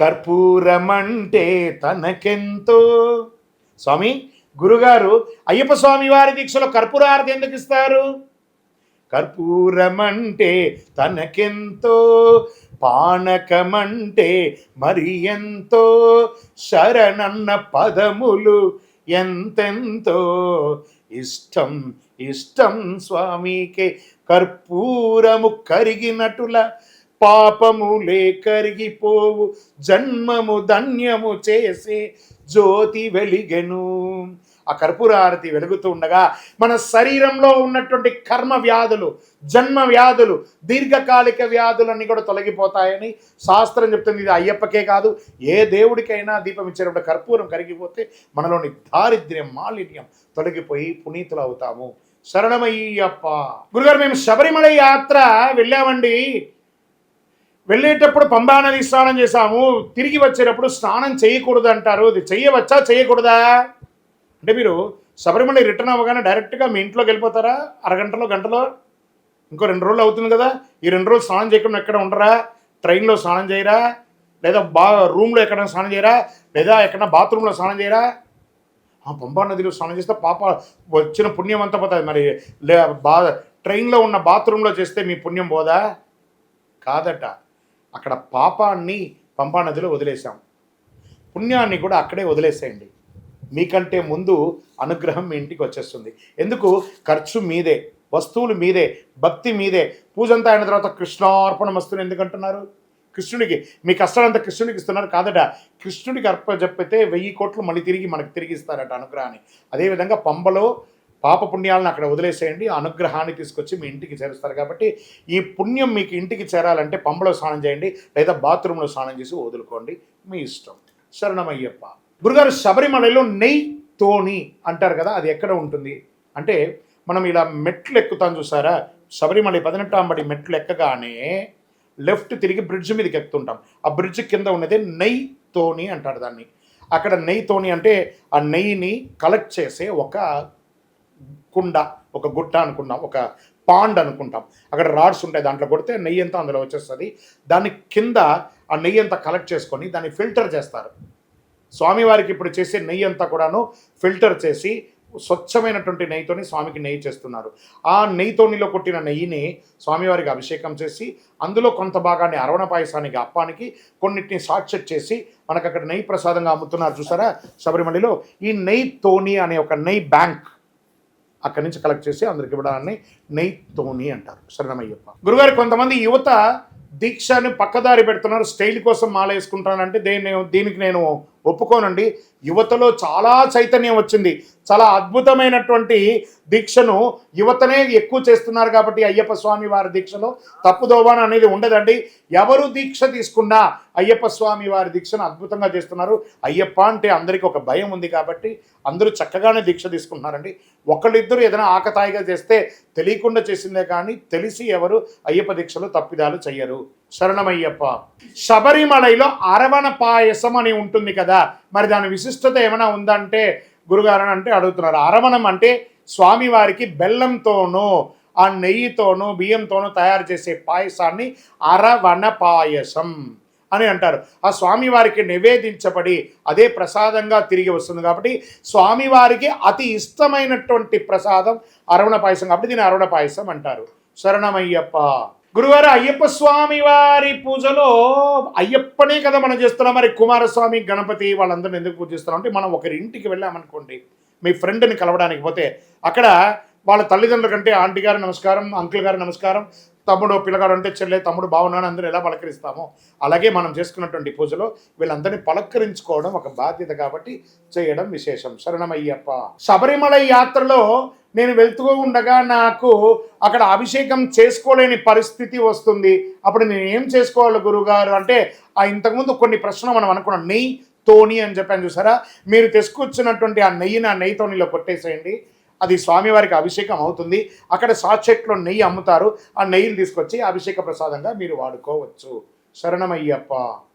కర్పూరమంటే తనకెంతో. స్వామి గురుగారు అయ్యప్ప స్వామి వారి దీక్షలో కర్పూరారతి ఎందుకు ఇస్తారు? కర్పూరమంటే తనకెంతో పానకమంటే మరి ఎంతో శరణన్న పదములు ఎంతెంతో. ఇష్టం ఇష్టం స్వామికే కర్పూరము కరిగినటుల పాపములే కరిగిపోవు జన్మము ధన్యము చేసే జ్యోతి వెలిగెను. ఆ కర్పూర హారతి వెలుగుతూ ఉండగా మన శరీరంలో ఉన్నటువంటి కర్మ వ్యాధులు జన్మ వ్యాధులు దీర్ఘకాలిక వ్యాధులన్నీ కూడా తొలగిపోతాయని శాస్త్రం చెప్తుంది. ఇది అయ్యప్పకే కాదు ఏ దేవుడికైనా దీపం ఇచ్చేటప్పుడు కర్పూరం కరిగిపోతే మనలోని దారిద్ర్యం మాలిన్యం తొలగిపోయి పునీతులు అవుతాము శరణమయ్యప్ప. గురుగారు మేము శబరిమల యాత్ర వెళ్ళామండి. వెళ్ళేటప్పుడు పంబానది స్నానం చేశాము తిరిగి వచ్చేటప్పుడు స్నానం చేయకూడదు అంటారు ఇది చెయ్యవచ్చా చేయకూడదా అంటే మీరు శబరిమల రిటర్న్ అవ్వగానే డైరెక్ట్గా మీ ఇంట్లోకి వెళ్ళిపోతారా? అరగంటలో గంటలో? ఇంకో రెండు రోజులు అవుతుంది కదా ఈ రెండు రోజులు స్నానం చేయకుండా ఎక్కడ ఉండరా? ట్రైన్లో స్నానం చేయరా? లేదా బా రూమ్లో ఎక్కడైనా స్నానం చేయరా? లేదా ఎక్కడ బాత్రూంలో స్నానం చేయరా? ఆ పంబా నదిలో స్నానం చేస్తే పాప వచ్చిన పుణ్యం అంతా పోతుంది. మరి లే బా ట్రైన్లో ఉన్న బాత్రూంలో చేస్తే మీ పుణ్యం పోదా? కాదట. అక్కడ పాపాన్ని పంపా నదిలో వదిలేసాం పుణ్యాన్ని కూడా అక్కడే వదిలేసేయండి. మీకంటే ముందు అనుగ్రహం మీ ఇంటికి వచ్చేస్తుంది. ఎందుకు? ఖర్చు మీదే వస్తువులు మీదే భక్తి మీదే. పూజంతా అయిన తర్వాత కృష్ణార్పణ వస్తుంది ఎందుకంటున్నారు? కృష్ణుడికి మీ కష్టాలంతా కృష్ణుడికి ఇస్తున్నారు కాదట. కృష్ణుడికి అర్ప చెప్పితే వెయ్యి కోట్లు మళ్ళీ తిరిగి మనకు తిరిగి ఇస్తారట అనుగ్రహాన్ని. అదేవిధంగా పంబలో పాప పుణ్యాలను అక్కడ వదిలేసేయండి అనుగ్రహాన్ని తీసుకొచ్చి మీ ఇంటికి చేరుస్తారు. కాబట్టి ఈ పుణ్యం మీకు ఇంటికి చేరాలంటే పంపలో స్నానం చేయండి లేదా బాత్రూంలో స్నానం చేసి వదులుకోండి. మీ ఇష్టం. శరణమయ్యప్ప. గురుగారు శబరిమలలో నెయ్యి తోని అంటారు కదా అది ఎక్కడ ఉంటుంది? అంటే మనం ఇలా మెట్లు ఎక్కుతాం చూసారా? శబరిమల పదినెట్టాంబడి మెట్లు ఎక్కగానే లెఫ్ట్ తిరిగి బ్రిడ్జ్ మీదకి ఎక్కుతుంటాం. ఆ బ్రిడ్జ్ కింద ఉన్నదే నెయ్యి తోని అంటారు దాన్ని. అక్కడ నెయ్యి తోని అంటే ఆ నెయ్యిని కలెక్ట్ చేసే ఒక కుండ ఒక గుట్ట అనుకున్నాం ఒక పాండ్ అనుకుంటాం. అక్కడ రాడ్స్ ఉంటాయి దాంట్లో కొడితే నెయ్యి అంతా అందులో వచ్చేస్తుంది. దాని కింద ఆ నెయ్యి అంతా కలెక్ట్ చేసుకొని దాన్ని ఫిల్టర్ చేస్తారు. స్వామివారికి ఇప్పుడు చేసే నెయ్యి అంతా కూడాను ఫిల్టర్ చేసి స్వచ్ఛమైనటువంటి నెయ్యితోని స్వామికి నెయ్యి చేస్తున్నారు. ఆ నెయ్యితోనిలో కొట్టిన నెయ్యిని స్వామివారికి అభిషేకం చేసి అందులో కొంత భాగాన్ని అరవణ పాయసానికి అప్పానికి కొన్నిటిని సాక్షట్ చేసి మనకు అక్కడ నెయ్యి ప్రసాదంగా అమ్ముతున్నారు. చూసారా? శబరిమలలో ఈ నెయ్యి తోని అనే ఒక నెయ్యి బ్యాంక్ అక్కడి నుంచి కలెక్ట్ చేసి అందరికి ఇవ్వడాన్ని నెయ్యి తోని అంటారు. శరణమయ్యప్ప. గురుగారు కొంతమంది యువత దీక్షని పక్కదారి పెడుతున్నారు స్టైల్ కోసం మాల వేసుకుంటానంటే దేన్ని దీనికి నేను ఒప్పుకోనండి. యువతలో చాలా చైతన్యం వచ్చింది. చాలా అద్భుతమైనటువంటి దీక్షను యువతనే ఎక్కువ చేస్తున్నారు కాబట్టి అయ్యప్ప స్వామి వారి దీక్షలో తప్పుదోవాన అనేది ఉండదండి. ఎవరు దీక్ష తీసుకున్నా అయ్యప్ప స్వామి వారి దీక్షను అద్భుతంగా చేస్తున్నారు. అయ్యప్ప అంటే అందరికీ ఒక భయం ఉంది కాబట్టి అందరూ చక్కగానే దీక్ష తీసుకుంటున్నారండి. ఒకళ్ళిద్దరు ఏదైనా ఆకతాయిగా చేస్తే తెలియకుండా చేసిందే కానీ తెలిసి ఎవరు అయ్యప్ప దీక్షలో తప్పిదాలు చెయ్యరు. శరణమయ్యప్ప. శబరిమలైలో అరవణ పాయసం అని ఉంటుంది కదా. మరి దాని విశిష్టత ఏమైనా ఉందంటే గురుగారు అంటే అడుగుతున్నారు. అరవణం అంటే స్వామివారికి బెల్లంతోనూ ఆ నెయ్యితోనూ బియ్యంతోనూ తయారు చేసే పాయసాన్ని అరవణ పాయసం అని అంటారు. ఆ స్వామివారికి నివేదించబడి అదే ప్రసాదంగా తిరిగి వస్తుంది కాబట్టి స్వామివారికి అతి ఇష్టమైనటువంటి ప్రసాదం అరవణ పాయసం కాబట్టి దీన్ని అరవణ పాయసం అంటారు. శరణమయ్యప్ప. గురువారు అయ్యప్ప స్వామి వారి పూజలో అయ్యప్పనే కదా మనం చేస్తున్నాం. మరి కుమారస్వామి గణపతి వాళ్ళందరిని ఎందుకు పూజిస్తున్నాం అంటే మనం ఒకరి ఇంటికి వెళ్ళామనుకోండి మీ ఫ్రెండ్ని కలవడానికి పోతే అక్కడ వాళ్ళ తల్లిదండ్రుల కంటే ఆంటీ గారు నమస్కారం అంకుల్ గారు నమస్కారం తమ్ముడు పిల్లగాడు అంటే చెల్లె తమ్ముడు బాగున్నాను అందరూ ఎలా పలకరిస్తామో అలాగే మనం చేసుకున్నటువంటి పూజలో వీళ్ళందరినీ పలకరించుకోవడం ఒక బాధ్యత కాబట్టి చేయడం విశేషం. శరణమయ్యప్ప. శబరిమల యాత్రలో నేను వెళ్తూ ఉండగా నాకు అక్కడ అభిషేకం చేసుకోలేని పరిస్థితి వస్తుంది. అప్పుడు నేను ఏం చేసుకోవాలి గురుగారు? అంటే ఆ ఇంతకుముందు కొన్ని ప్రశ్నలు మనం అనుకున్నాం. నెయ్యి తోని అని చెప్పాను చూసారా? మీరు తెసుకొచ్చినటువంటి ఆ నెయ్యిని ఆ నెయ్యి తోనిలో కొట్టేసేయండి. అది స్వామివారికి అభిషేకం అవుతుంది. అక్కడ సాచెట్లో నెయ్యి అమ్ముతారు. ఆ నెయ్యిని తీసుకొచ్చి అభిషేక ప్రసాదంగా మీరు వాడుకోవచ్చు. శరణమయ్యప్ప.